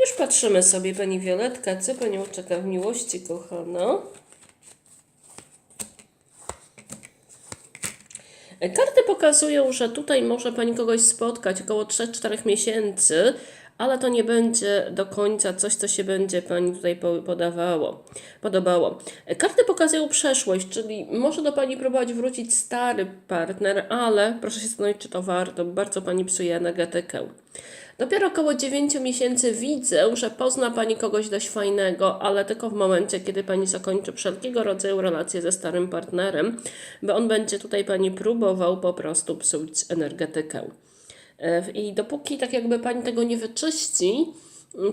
Już patrzymy sobie, Pani Violetka, co Panią czeka w miłości, kochana. Karty pokazują, że tutaj może Pani kogoś spotkać około 3-4 miesięcy, ale to nie będzie do końca coś, co się będzie Pani tutaj po- podawało, podobało. Karty pokazują przeszłość, czyli może do Pani próbować wrócić stary partner, ale proszę się zastanowić, czy to warto, bardzo Pani psuje energetykę. Dopiero około 9 miesięcy widzę, że pozna Pani kogoś dość fajnego, ale tylko w momencie, kiedy Pani zakończy wszelkiego rodzaju relacje ze starym partnerem, bo on będzie tutaj Pani próbował po prostu psuć energetykę. E, I dopóki tak jakby Pani tego nie wyczyści,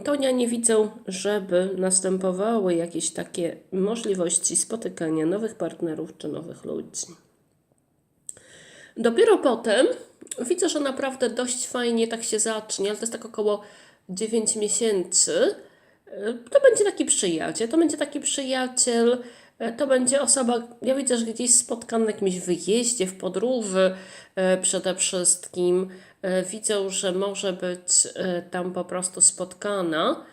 to ja nie widzę, żeby następowały jakieś takie możliwości spotykania nowych partnerów czy nowych ludzi. Dopiero potem widzę, że naprawdę dość fajnie tak się zacznie, ale to jest tak około 9 miesięcy. E, To będzie taki przyjaciel, to będzie taki przyjaciel, e, to będzie osoba, ja widzę, że gdzieś spotkana na jakimś wyjeździe, w podróży e, przede wszystkim. Widzę, że może być tam po prostu spotkana.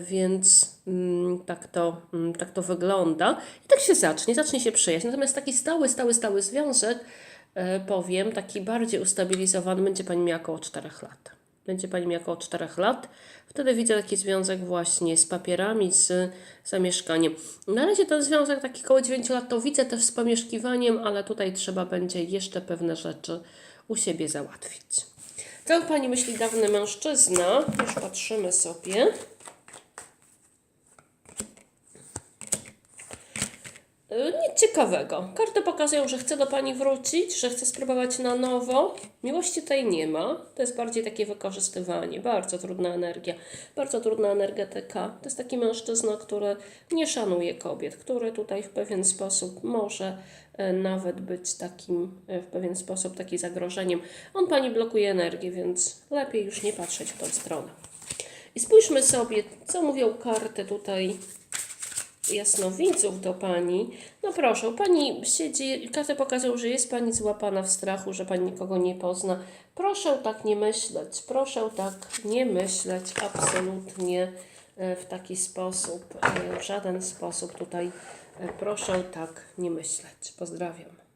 Więc mm, tak, to, mm, tak to wygląda. I tak się zacznie, zacznie się przyjaźń. Natomiast taki stały, stały, stały związek, powiem, taki bardziej ustabilizowany, będzie Pani miała około 4 lat. Będzie Pani miała około 4 lat. Wtedy widzę taki związek właśnie z papierami, z zamieszkaniem. Na razie ten związek taki około 9 lat to widzę też z pomieszkiwaniem, ale tutaj trzeba będzie jeszcze pewne rzeczy u siebie załatwić. Co Pani myśli dawny mężczyzna? Już patrzymy sobie. Nic ciekawego. Karty pokazują, że chce do Pani wrócić, że chce spróbować na nowo. Miłości tutaj nie ma. To jest bardziej takie wykorzystywanie. Bardzo trudna energia. Bardzo trudna energetyka. To jest taki mężczyzna, który nie szanuje kobiet, który tutaj w pewien sposób może e, nawet być takim, e, w pewien sposób taki zagrożeniem. On Pani blokuje energię, więc lepiej już nie patrzeć w tą stronę. I spójrzmy sobie, co mówią karty tutaj jasnowidzów do pani. No proszę, pani siedzi, karty pokazują, że jest pani złapana w strachu, że pani nikogo nie pozna. Proszę tak nie myśleć, proszę tak nie myśleć absolutnie e, w taki sposób, e, w żaden sposób tutaj. e, Proszę tak nie myśleć. Pozdrawiam.